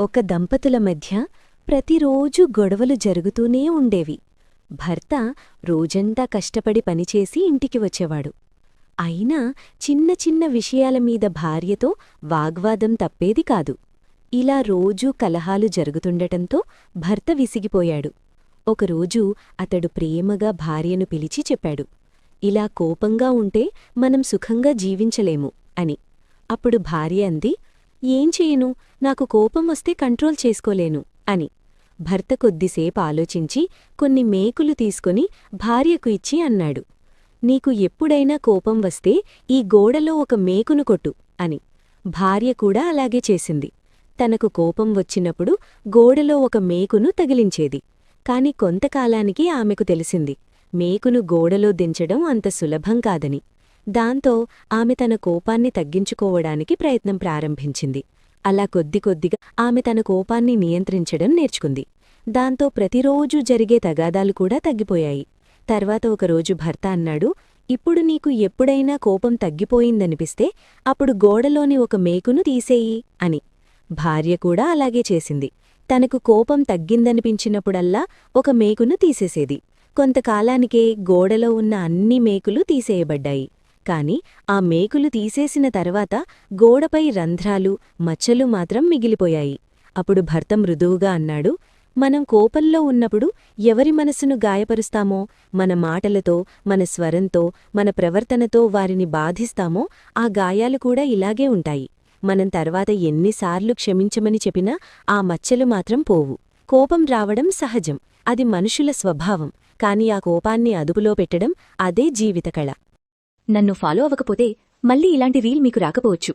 ఒక దంపతుల మధ్య ప్రతిరోజూ గొడవలు జరుగుతూనే ఉండేవి. భర్త రోజంతా కష్టపడి పనిచేసి ఇంటికి వచ్చేవాడు. అయినా చిన్న చిన్న విషయాల మీద భార్యతో వాగ్వాదం తప్పేది కాదు. ఇలా రోజూ కలహాలు జరుగుతుండటంతో భర్త విసిగిపోయాడు. ఒకరోజు అతడు ప్రేమగా భార్యను పిలిచి చెప్పాడు. ఇలా కోపంగా ఉంటే మనం సుఖంగా జీవించలేము అని. అప్పుడు భార్య అంది ఏం చేయను? నాకు కోపం వస్తే కంట్రోల్ చేసుకోలేను అని. భర్త కొద్దిసేపు ఆలోచించి కొన్ని మేకులు తీసుకొని భార్యకు ఇచ్చి అన్నాడు. నీకు ఎప్పుడైనా కోపం వస్తే ఈ గోడలో ఒక మేకును కొట్టు అని. భార్య కూడా అలాగే చేసింది. తనకు కోపం వచ్చినప్పుడు గోడలో ఒక మేకును తగిలించేది. కాని కొంతకాలానికి ఆమెకు తెలిసింది. మేకును గోడలో దించడం అంత సులభం కాదని. దాంతో ఆమె తన కోపాన్ని తగ్గించుకోవడానికి ప్రయత్నం ప్రారంభించింది. అలా కొద్ది కొద్దిగా ఆమె తన కోపాన్ని నియంత్రించడం నేర్చుకుంది. దాంతో ప్రతిరోజూ జరిగే తగాదాలు కూడా తగ్గిపోయాయి. తర్వాత ఒకరోజు భర్త అన్నాడు ఇప్పుడు నీకు ఎప్పుడైనా కోపం తగ్గిపోయిందనిపిస్తే అప్పుడు గోడలోని ఒక మేకును తీసేయి అని. భార్య కూడా అలాగే చేసింది. తనకు కోపం తగ్గిందనిపించినప్పుడల్లా ఒక మేకును తీసేసేది. కొంతకాలానికే గోడలో ఉన్న అన్ని మేకులు తీసేయబడ్డాయి. కాని ఆ మేకులు తీసేసిన తర్వాత గోడపై రంధ్రాలు మచ్చలు మాత్రం మిగిలిపోయాయి. అప్పుడు భర్త మృదువుగా అన్నాడు మనం కోపంలో ఉన్నప్పుడు ఎవరి మనసును గాయపరుస్తామో మన మాటలతో మన స్వరంతో మన ప్రవర్తనతో వారిని బాధిస్తామో ఆ గాయాలు కూడా ఇలాగే ఉంటాయి. మనం తర్వాత ఎన్నిసార్లు క్షమించమని చెప్పినా ఆ మచ్చలు మాత్రం పోవు. కోపం రావడం సహజం. అది మనుషుల స్వభావం. కాని ఆ కోపాన్ని అదుపులో పెట్టడం అదే జీవితకళ నన్ను ఫాలో అవ్వకపోతే మళ్ళీ ఇలాంటి రీల్ మీకు రాకపోవచ్చు.